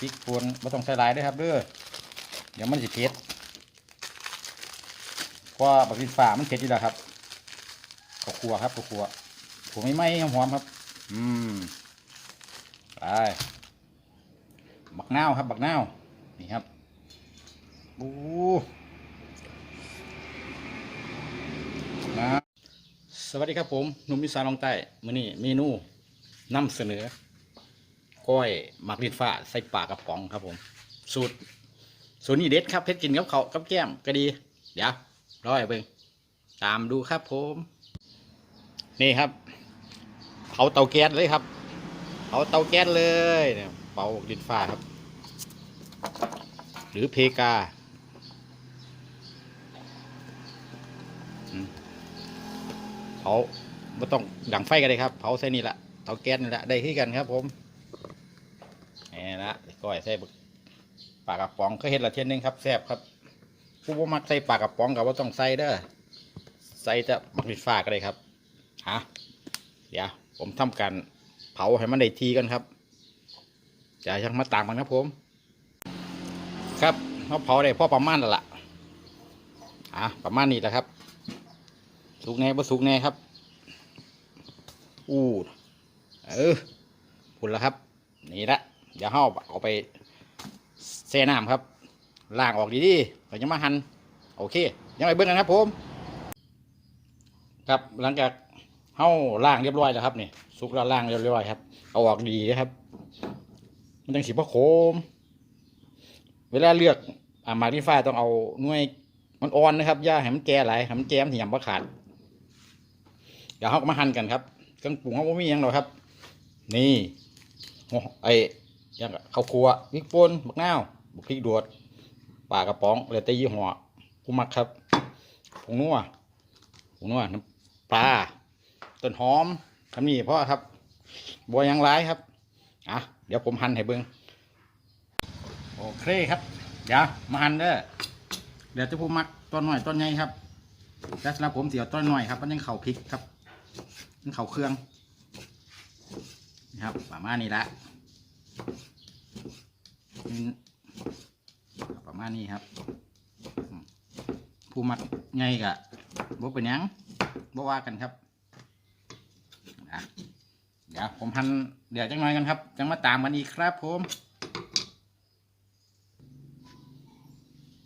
พริกป่นไม่ต้องใส่หลายด้วยครับเด้อเดี๋ยวมันสิเผ็ดเพราะบักดินฝ่ามันเผ็ดอยู่แล้วครับข้าวคั่วครับข้าวคั่วผมไม่ไหม้หอมครับ อืมไปบักนาวครับ บักนาวนี่ครับบูนะสวัสดีครับผมหนุ่มมิสานลองใต้มื้อนี้เมนูนำเสนอ ก้อยหมักดินฟ้าใส่ปลากระป๋องครับผม สูตรสูตรนี้เด็ดครับเพชรกินกับเขากับแก้มก็ดี เดี๋ยวรอให้เบิ่งตามดูครับผม นี่ครับเผาเตาแก๊สเลยครับเผาเตาแก๊สเลยเนี่ยเผาดินฟ้าครับ หรือเพกาเผาไม่ต้องดังไฟกันเลยครับ เผาใส่นี่แหละเตาแก๊สนี่แหละได้ที่กันครับผม นี่นะก้อยใส่บักปลากระป๋องก็เห็นละเทียนนึงครับแซ่บครับผู้บ่มักใส่ปลากระป๋องกับว่าต้องใส่เด้อใส่จะบักดิดฟ้าก็ได้ครับฮะเดี๋ยวผมทำการเผาให้มันได้ทีกันครับจะยังมาต่างกันครับผม ครับเขาเผาได้พอประมาณแล้วล่ะอะประมาณนี้แหละครับ สุกแน่บ่สุกแน่ครับ อู้เออพุ่นแล้วครับ นี่ละ เดี๋ยวเราเอาไปแช่น้ำครับล้างออกดีๆเราจะมาหั่นโอเคยังไงเบิ้งกันครับผม ครับหลังจากเฮาล้างเรียบร้อยแล้วครับนี่สุกแล้วล้างเรียบร้อยครับ เอาออกดีนะครับ มันจังสีพะโคม เวลาเลือกอ่ามากที่ฟ้าต้องเอาหน่วยมันอ่อนนะครับย่าให้มันแก่หลายให้มันแก่มันถี่ยำว่าขาดเดี๋ยวเรามาหั่นกันครับเครื่องปรุงเขาไม่มีหยังหรอกครับ นี่โอ้ไอ้ยังกะข้าวคั่วพริกป่นบักนาวบักพริกดวดปลากระป๋องแล้วแต่ยี่ห้อผู้มักครับผงนัวผงนัวน้ำปลาต้นหอมทำนี่เพราะครับบัวยังร้ายครับอะเดี๋ยวผมหั่นให้เบิ้งโอเคครับ เดี๋ยวมาหั่นเด้อเดี๋ยวจะผู้มักต้นหน่อยต้นใหญ่ครับแต่สำหรับผมเสียวต้นหน่อยครับ มันยังเข่าพริกครับมันเข่าเครื่องนะครับประมาณนี้ละ ประมาณนี้ครับอืมผู้มักไงกะบ่เป็นยังบ่ว่ากันครับเดี๋ยวผมพันเดี๋ยวจังหน่อยกันครับ จังมาตามกันอีกครับผม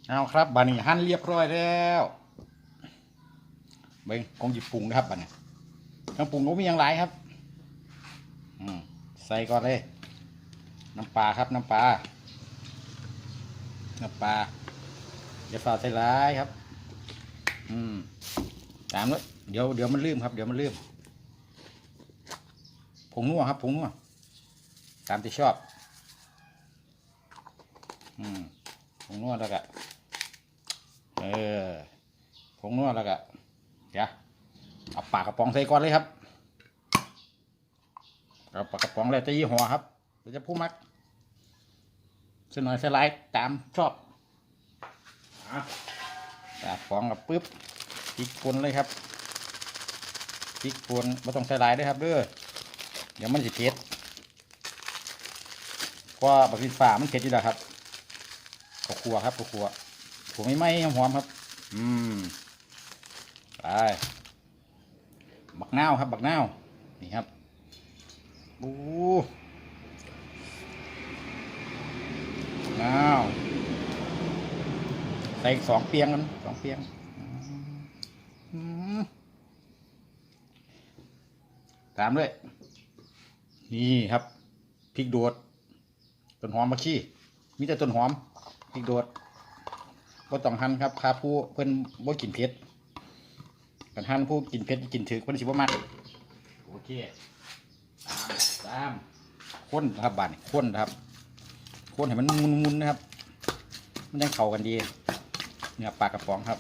เอาครับบานี้หั่นเรียบร้อยแล้วเบิ้งคงหยิบปรุงนะครับบานี้เครื่องปรุงก็มีอย่างไรครับ อืมใส่ก่อนเลย น้ำปลาครับน้ำปลาน้ำปลาอย่าฝ่าใส่ร้ายครับ อืมตามเลยเดี๋ยวเดี๋ยวมันลืมครับ เดี๋ยวมันลืมผงนัวครับผงนัวตามที่ชอบ อืมผงนัวแล้วก็เออผงนัวแล้วก็เดี๋ยวเอาปากกระป๋องใส่ก่อนเลยครับกระปากกระป๋องแล้วจะยี่ห้อครับ เดี๋ยวจะผู้มักเส้นหน่อยสไลด์ตามชอบอะกระป๋องกับปึ๊บพริกป่นเลยครับพริกป่นไม่ต้องใส่หลายเด้วยครับเด้อเดี๋ยวมันสิเผ็ดเพราะว่าบักดินฝ่ามันเผ็ดอยู่แล้วครับข้าวคั่วครับข้าวคั่วผมไม่ไหม้หอมๆครับ อืมไปบักนาวครับ บักนาวนี่ครับโอ้าว ใส่อีกสองเปียงกันสองเปียงตามด้วย นี่ครับพริกโดดต้นหอมมะขี้มีแต่ต้นหอมพริกโดดก็ต้องหั่นครับคาผู้เพิ่นบ่กินเผ็ดกันหั่นผู้กินเผ็ดกินถือเพิ่นสิบ่มักโอเคตามตามข้นครับบานข้นครับ ข้นให้มันมุนๆนะครับ มันยังเข้ากันดี เนื้อปลากระป๋องครับ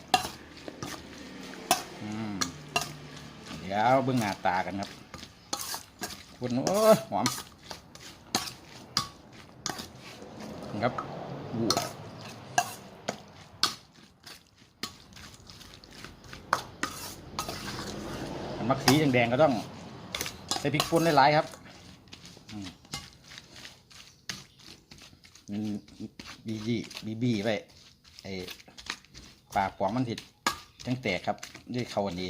เดี๋ยวเบื้องหน้าตากันครับข้นโอ้หอมครับบัวมันมักสีแดงๆก็ต้องใส่พริกป่นหลายๆครับอืม มัน บีบีบีบีไปไอ้ปากปองมันติดจังแตกครับด้วยเขาอันดี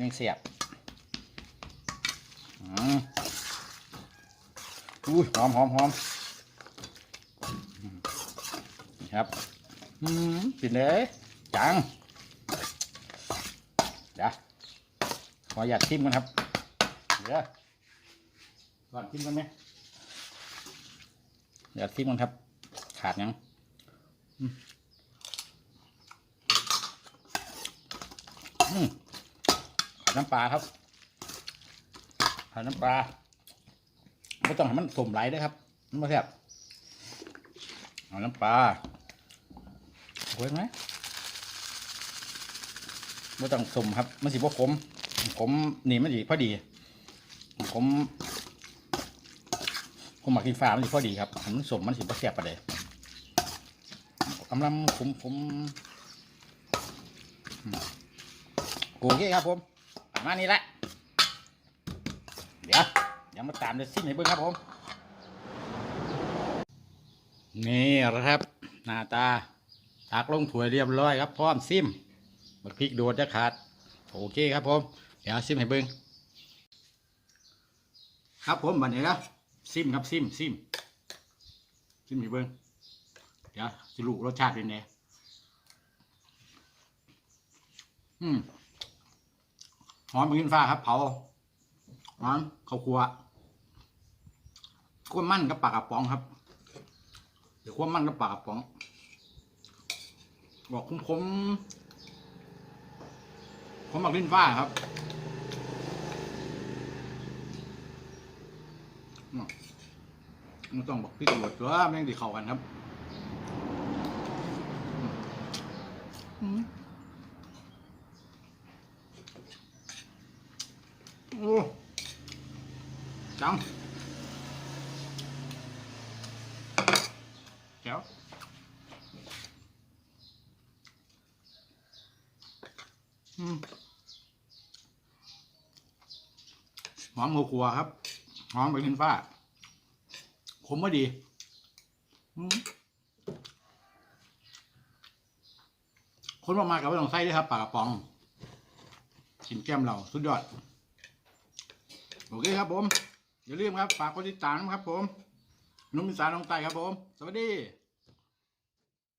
ยังเสียบอืมอุ้ยหอมหอมหอมนะครับอืมปิดเลยจังเดี๋ยวขออยากชิมกันครับ เดี๋ยวก่อนชิมกันไหมอยากชิมกันครับ ขาดยังขาดน้ำปลาครับขาดน้ำปลาไม่ต้องให้มันสมไหลด้ครับมันม่แซ่บเอาน้ำปลาโอ้ยไหมไม่ต้องสมครับมันสิบ่ขมขมนี่มันสิพอดีขมขมหมักกินฟ้ามันสิพอดีครับมันสมมันสิบ่แซ่บปานใด กำลังขมขมอืมโอเคครับผมประมาณนี้แหละ เดี๋ยวเดี๋ยวมาตามเดซิมให้เบิ่งครับผม นี่แหละครับ หน้าตาตักลงถ้วยเรียบร้อยครับ พร้อมซิมบักพริกโดดจะขาด โอเคครับผม เดี๋ยวซิมให้เบิ้งครับผมบัดนี้ครับซิมครับซิมซิมซิมให้เบิ้ง เดี๋ยวสิลูกรสชาติเป็นไงอืมหอมไปกินฟ้าครับ เผาหอมข้าวคั่วขั้วมั่นกับปากกระป๋องครับเดี๋ยวขั้วมั่นกับปากกระป๋อง บอกคมคมๆผมบอกลิ้นฟ้าครับอืมมันต้องบอกพี่ตำรวจตัวแม่งดีเข้ากันครับอืม โอ้จังแจ๋วอืมหอมหัวขัวครับ หอมใบขึ้นฟ้าขมก็ดี อืม คนมากๆกับไม่ต้องใส่ด้วยครับปลากระป๋องกินแก้มเราสุดยอด โอเคครับผม อย่าลืมครับ ฝากกดติดตามนะครับผม นุ่มอีสานลงใต้ครับผม สวัสดี